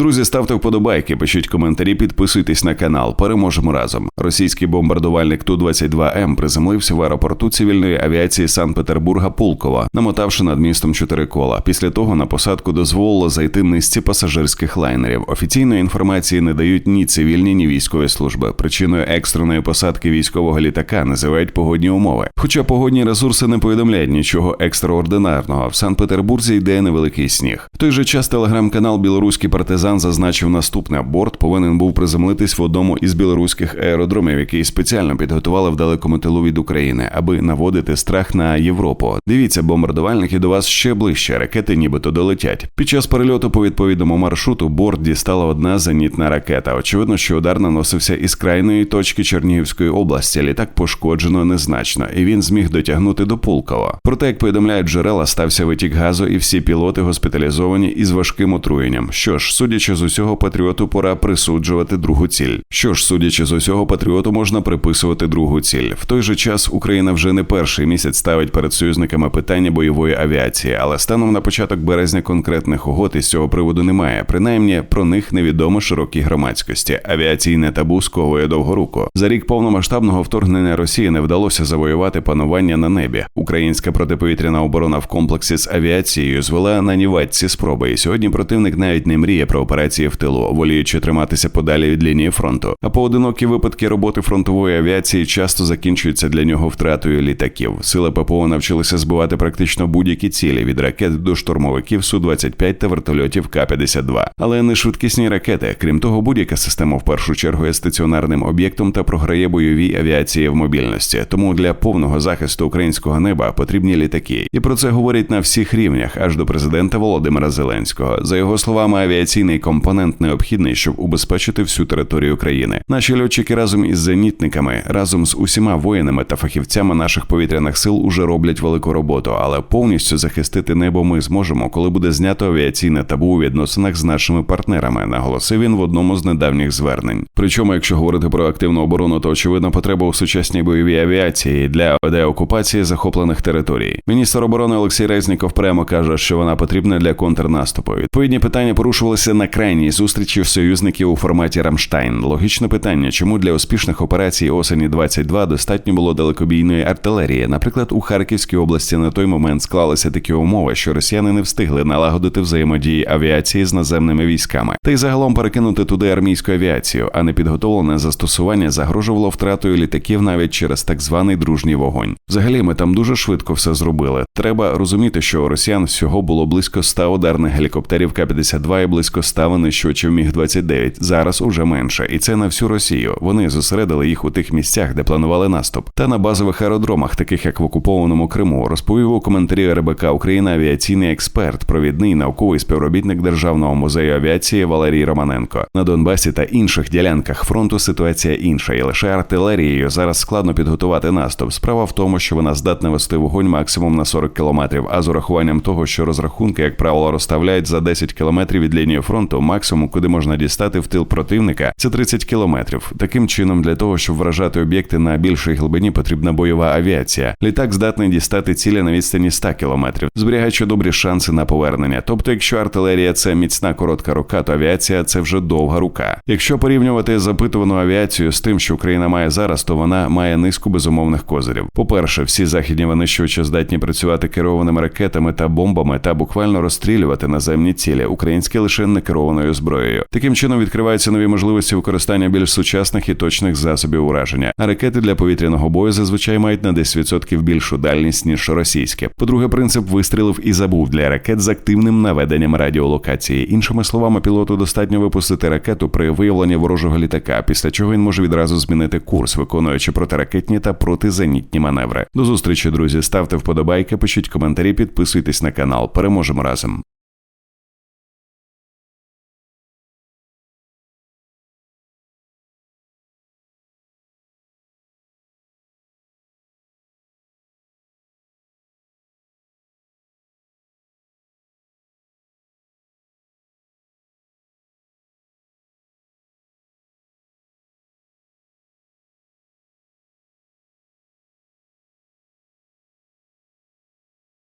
Друзі, ставте вподобайки, пишіть коментарі, підписуйтесь на канал. Переможемо разом. Російський бомбардувальник Ту-22М приземлився в аеропорту цивільної авіації Санкт-Петербурга Пулково, намотавши над містом чотири кола. Після того на посадку дозволило зайти низці пасажирських лайнерів. Офіційної інформації не дають ні цивільні, ні військові служби. Причиною екстреної посадки військового літака називають погодні умови. Хоча погодні ресурси не повідомляють нічого екстраординарного. В Санкт-Петербурзі йде невеликий сніг. В той же час телеграм-канал Білоруський партизан зазначив наступне: борт повинен був приземлитись в одному із білоруських аеродромів, який спеціально підготували в далекому тилу від України, аби наводити страх на Європу. Дивіться, бомбардувальники до вас ще ближче. Ракети нібито долетять. Під час перельоту по відповідному маршруту борт дістала одна зенітна ракета. Очевидно, що удар наносився із крайної точки Чернігівської області. Літак пошкоджено незначно, і він зміг дотягнути до Пулкова. Проте, як повідомляють джерела, стався витік газу, і всі пілоти госпіталізовані із важким отруєнням. Що ж, судячи з усього, патріоту пора присуджувати другу ціль. Що ж, судячи з усього, патріоту можна приписувати другу ціль. В той же час Україна вже не перший місяць ставить перед союзниками питання бойової авіації, але станом на початок березня конкретних угод із цього приводу немає. Принаймні про них невідомо широкій громадськості. Авіаційне табу сковує довгоруко. За рік повномасштабного вторгнення Росії не вдалося завоювати панування на небі. Українська протиповітряна оборона в комплексі з авіацією звела на нівець ці спроби. І сьогодні противник навіть не мріє про операції в тилу, воліючи триматися подалі від лінії фронту. А поодинокі випадки роботи фронтової авіації часто закінчуються для нього втратою літаків. Сили ППО навчилися збивати практично будь-які цілі від ракет до штурмовиків су 25 та вертольотів К-52. Але не швидкісні ракети. Крім того, будь-яка система в першу чергу є стаціонарним об'єктом та програє бойовій авіації в мобільності. Тому для повного захисту українського неба потрібні літаки. І про це говорять на всіх рівнях, аж до президента Володимира Зеленського. За його словами, авіаційний компонент необхідний, щоб убезпечити всю територію країни. Наші льотчики разом із зенітниками, разом з усіма воїнами та фахівцями наших повітряних сил уже роблять велику роботу, але повністю захистити небо ми зможемо, коли буде знято авіаційне табу у відносинах з нашими партнерами. Наголосив він в одному з недавніх звернень. Причому, якщо говорити про активну оборону, то очевидна потреба у сучасній бойовій авіації для деокупації захоплених територій. Міністр оборони Олексій Резніков прямо каже, що вона потрібна для контрнаступу. Відповідні питання порушувалися на крайній зустрічі союзників у форматі Рамштайн. Логічне питання, чому для успішних операцій осені 22 достатньо було далекобійної артилерії. Наприклад, у Харківській області на той момент склалися такі умови, що росіяни не встигли налагодити взаємодії авіації з наземними військами, та й загалом перекинути туди армійську авіацію, а не підготовлене застосування загрожувало втратою літаків навіть через так званий дружній вогонь. Взагалі, ми там дуже швидко все зробили. Треба розуміти, що у росіян всього було близько 100 ударних гелікоптерів К-52 і близько 100 винищувачів міг 29 Зараз уже менше, і це на всю Росію. Вони зосередили їх у тих місцях, де планували наступ, та на базових аеродромах, таких як в окупованому Криму, розповів у коментарі РБК Україна авіаційний експерт, провідний науковий співробітник Державного музею авіації Валерій Романенко. На Донбасі та інших ділянках фронту ситуація інша, і лише артилерією зараз складно підготувати наступ. Справа в тому, що вона здатна вести вогонь максимум на 40 кілометрів. А з урахуванням того, що розрахунки, як правило, розставляють за 10 кілометрів від лінії фронту, максимум, куди можна дістати в тил противника, це 30 кілометрів. Таким чином, для того, щоб вражати об'єкти на більшій глибині, потрібна бойова авіація. Літак здатний дістати цілі на відстані 100 кілометрів, зберігаючи добрі шанси на повернення. Тобто, якщо артилерія це міцна коротка рука, то авіація це вже довга рука. Якщо порівнювати запитувану авіацію з тим, що Україна має зараз, то вона має низку безумовних козирів. По-перше, всі західні винищувачі здатні працювати керованими ракетами та бомбами та буквально розстрілювати наземні цілі, українські лише некерованою зброєю. Таким чином відкриваються нові можливості використання більш сучасних і точних засобів ураження. А ракети для повітряного бою зазвичай мають на 10% більшу дальність ніж російські. По-друге, принцип вистрілив і забув для ракет з активним наведенням радіолокації. Іншими словами, пілоту достатньо випустити ракету при виявленні ворожого літака, після чого він може відразу змінити курс, виконуючи протиракетні та протизенітні маневри. До зустрічі, друзі. Ставте вподобайки, пишіть коментарі, підписуйтесь на канал. Переможемо разом.